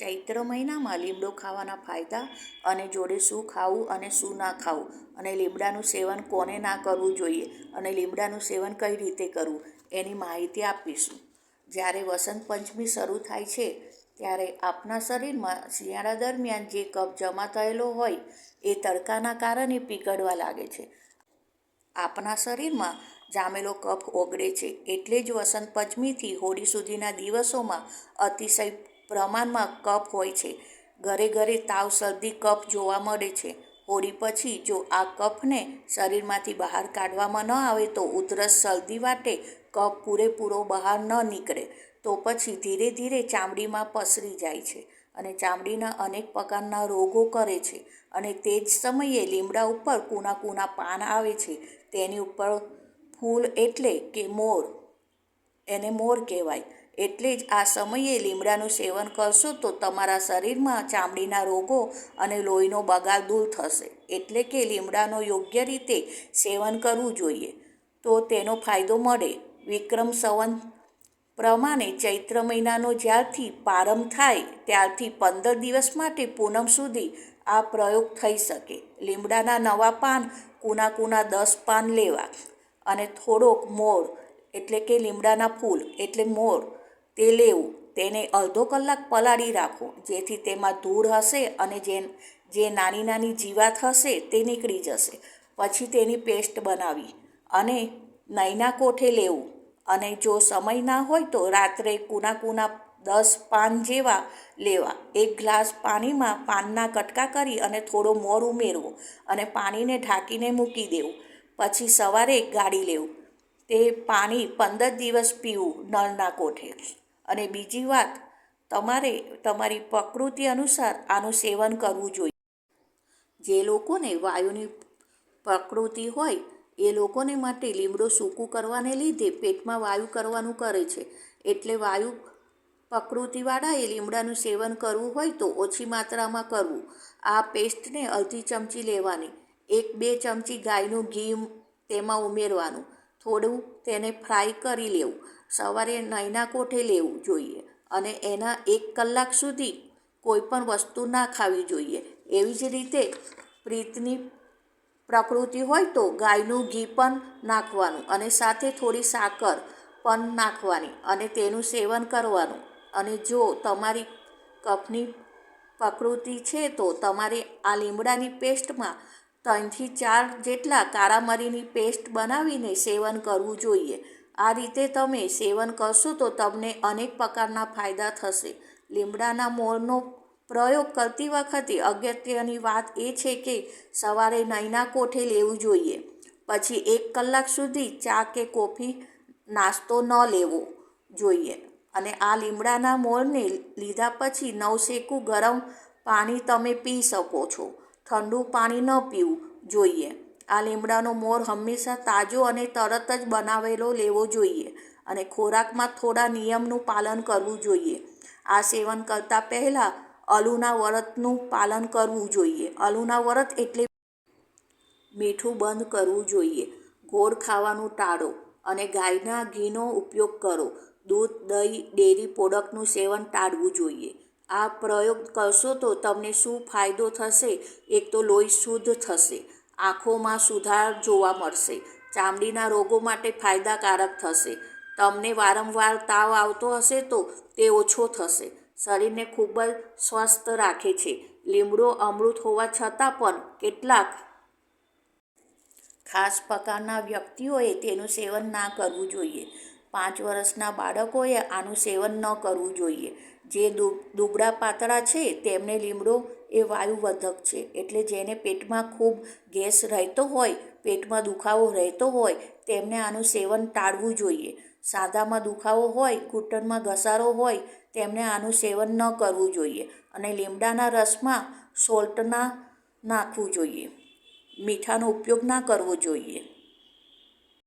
ચૈત્ર મહિનામાં લીમડો ખાવાના ફાયદા અને જોડે શું ખાવું અને શું ના ખાવું અને લીમડાનું સેવન કોને ના કરવું જોઈએ અને લીમડાનું સેવન કઈ રીતે કરવું એની માહિતી આપીશું. જ્યારે વસંત પંચમી શરૂ થાય છે, ત્યારે આપના શરીરમાં શિયાળા દરમિયાન જે કફ જમા થયેલો હોય એ તડકાના કારણે પીગળવા લાગે છે. આપના શરીરમાં જામેલો કફ ઓગળે છે એટલે જ વસંત પંચમીથી હોળી સુધીના દિવસોમાં અતિશય પ્રમાણમાં કફ હોય છે. ઘરે ઘરે તાવ શરદી કફ જોવા મળે છે. હોળી પછી જો આ કફને શરીરમાંથી બહાર કાઢવામાં ન આવે તો ઉધરસ શરદી વાટે, કફ પૂરેપૂરો બહાર ન નીકળે. તો પછી ધીરે ધીરે ચામડીમાં પસરી જાય છે અને ચામડીના અનેક પ્રકારના રોગો કરે છે અને તે જ સમયે લીમડા ઉપર કૂના કૂના પાન આવે છે. તેની ઉપર ફૂલ એટલે કે મોર, એને મોર કહેવાય. એટલે જ આ સમયે લીમડાનું સેવન કરશો તો તમારા શરીરમાં ચામડીના રોગો અને લોહીનો બગાડ દૂર થશે. એટલે કે લીમડાનો યોગ્ય રીતે સેવન કરવું જોઈએ. તો તેનો ફાયદો મળે. વિક્રમ સંવંત પ્રમાણે ચૈત્ર મહિનાનો જ્યારથી પ્રારંભ થાય, ત્યારથી પંદર દિવસ માટે પૂનમ સુધી આ પ્રયોગ થઈ શકે. લીમડાના નવા પાન, કૂના કૂના દસ પાન લેવા અને થોડોક મોર, એટલે કે લીમડાના ફૂલ, એટલે મોર તે લેવું. તેને અડધો કલાક પલાળી રાખો, જેથી તેમાં ધૂળ હશે અને જે જે નાની નાની જીવાત હશે તે નીકળી જશે. પછી તેની પેસ્ટ બનાવી અને નૈના કોઠે લેવું. અને જો સમય ના હોય તો રાત્રે કૂના કૂના દસ પાન જેવા લેવા. એક ગ્લાસ પાણીમાં પાનના કટકા કરી અને થોડો મોર ઉમેરવો અને પાણીને ઢાંકીને મૂકી દેવું. પછી સવારે ગાળી લેવું. તે પાણી પંદર દિવસ પીવું નળના કોઠે. અને બીજી વાત, તમારે, તમારી પ્રકૃતિ અનુસાર આનું સેવન કરવું જોઈએ. જે લોકોને વાયુની પ્રકૃતિ હોય, એ લોકોને માટે લીમડો સૂકું કરવાને લીધે પેટમાં વાયુ કરવાનું કરે છે. એટલે વાયુ પ્રકૃતિવાળાએ લીમડાનું સેવન કરવું હોય તો ઓછી માત્રામાં કરવું. આ પેસ્ટને અડધી ચમચી લેવાની, એક બે ચમચી ગાયનું ઘી તેમાં ઉમેરવાનું. થોડું તેને ફ્રાય કરી લેવું. સવારે નૈના કોઠે લેવું જોઈએ અને એના એક કલાક સુધી કોઈ પણ વસ્તુ ના ખાવી જોઈએ. એવી જ રીતે પ્રીતની પ્રકૃતિ હોય તો ગાયનું ઘી પણ નાખવાનું અને સાથે થોડી સાકર પણ નાખવાની અને તેનું સેવન કરવાનું. અને જો તમારી કફની પ્રકૃતિ છે તો તમારે આ લીમડાની પેસ્ટમાં ત્રણથી ચાર જેટલા કાળા મરીની પેસ્ટ બનાવીને સેવન કરવું જોઈએ. આ રીતે તમે સેવન કરશો તો તમને અનેક પ્રકારના ફાયદા થશે. લીમડાના મોરનો પ્રયોગ કરતી વખતે અગત્યની વાત એ છે કે સવારે નૈના કોઠે લેવું જોઈએ. પછી એક કલાક સુધી ચા કે કોફી નાસ્તો ન લેવો જોઈએ. અને આ લીમડાના મોરને લીધા પછી નવશેકું ગરમ પાણી તમે પી શકો છો. ઠંડુ પાણી ન પીવું જોઈએ. આ લીમડાનો મોર હંમેશા તાજો અને તરત જ બનાવેલો લેવો જોઈએ અને ખોરાકમાં થોડા નિયમનું પાલન કરવું જોઈએ. આ સેવન કરતાં પહેલાં અલુના વ્રતનું પાલન કરવું જોઈએ. અલુના વ્રત એટલે મીઠું બંધ કરવું જોઈએ. ગોળ ખાવાનું ટાળો અને ગાયના ઘીનો ઉપયોગ કરો. દૂધ, દહીં, ડેરી પ્રોડક્ટનું સેવન ટાળવું જોઈએ. આ પ્રયોગ કરશો તો તમને શું ફાયદો થશે? એક તો લોહી શુદ્ધ થશે. આંખોમાં સુધાર જોવા મળશે. ચામડીના રોગો માટે ફાયદાકારક થશે. તમને વારંવાર તાવ આવતો હશે તો તે ઓછો થશે. શરીરને ખૂબ જ સ્વસ્થ રાખે છે. લીમડો, અમૃત હોવા છતાં પણ કેટલાક ખાસ પ્રકારના વ્યક્તિઓએ તેનું સેવન ના કરવું જોઈએ. પાંચ વર્ષના બાળકોએ આનું સેવન ન કરવું જોઈએ. જે દુબળા પાતળા છે, તેમને લીમડો એ વાયુવર્ધક છે. એટલે જેને પેટમાં ખૂબ ગેસ રહેતો હોય, પેટમાં દુખાવો રહેતો હોય, તેમને આનું સેવન ટાળવું જોઈએ. સાદામાં દુખાવો હોય, ઘૂંટણમાં ઘસારો હોય તેમણે આનું સેવન ન કરવું જોઈએ. અને લીમડાના રસમાં સોલ્ટ ના નાખવું જોઈએ. મીઠાનો ઉપયોગ ના કરવો જોઈએ.